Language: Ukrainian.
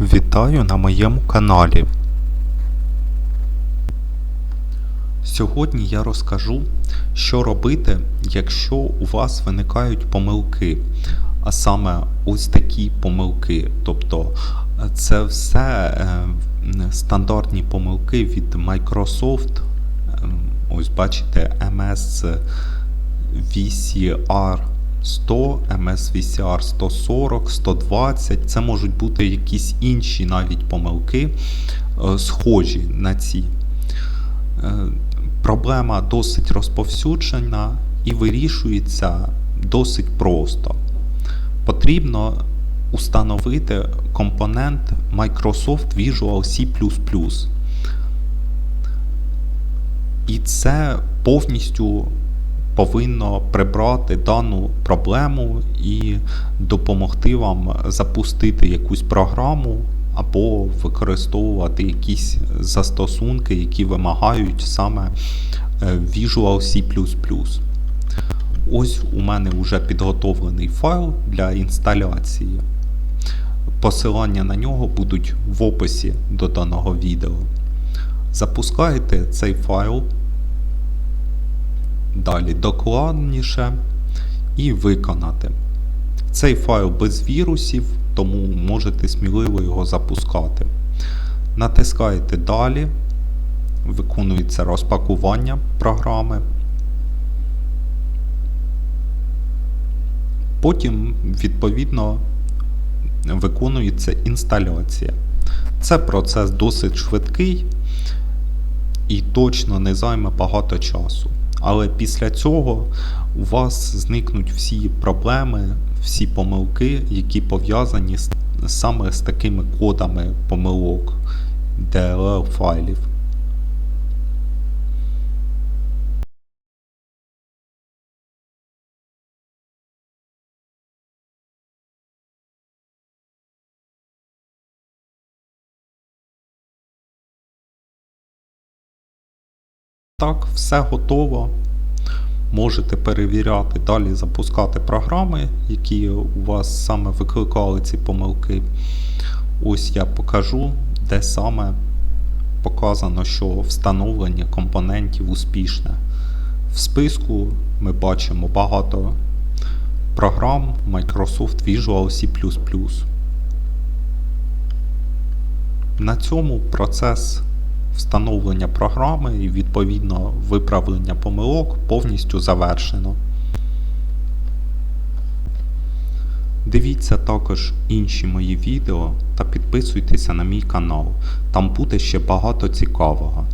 Вітаю на моєму каналі. Сьогодні я розкажу, що робити, якщо у вас виникають помилки. А саме ось такі помилки. Тобто е, це все е, стандартні помилки від Microsoft. Ем, Ось бачите, MS VCR 100, MS VCR 140, 120. Це можуть бути якісь інші навіть помилки, е, схожі на ці. Е, Проблема досить розповсюджена і вирішується досить просто. Потрібно установити компонент Microsoft Visual C. І це повністю повинно прибрати дану проблему і допомогти вам запустити якусь програму або використовувати якісь застосунки, які вимагають саме е, Visual C. Ось у мене вже підготовлений файл для інсталяції. Посилання на нього будуть в описі до даного відео. Запускаєте цей файл, далі докладніше і виконати. Цей файл без вірусів, тому можете сміливо його запускати. Натискаєте Далі, виконується розпакування програми. Потім, відповідно, виконується інсталяція. Це процес досить швидкий і точно не займе багато часу. Але після цього у вас зникнуть всі проблеми, всі помилки, які пов'язані з, саме з такими кодами помилок DLL файлів. Так, все готово. Можете перевіряти, далі запускати програми, які у вас саме викликали ці помилки. Ось я покажу, де саме показано, що встановлення компонентів успішне. В списку ми бачимо багато програм Microsoft Visual C. На цьому процес встановлення програми і відповідно виправлення помилок повністю завершено. Дивіться також інші мої відео та підписуйтеся на мій канал. Там буде ще багато цікавого.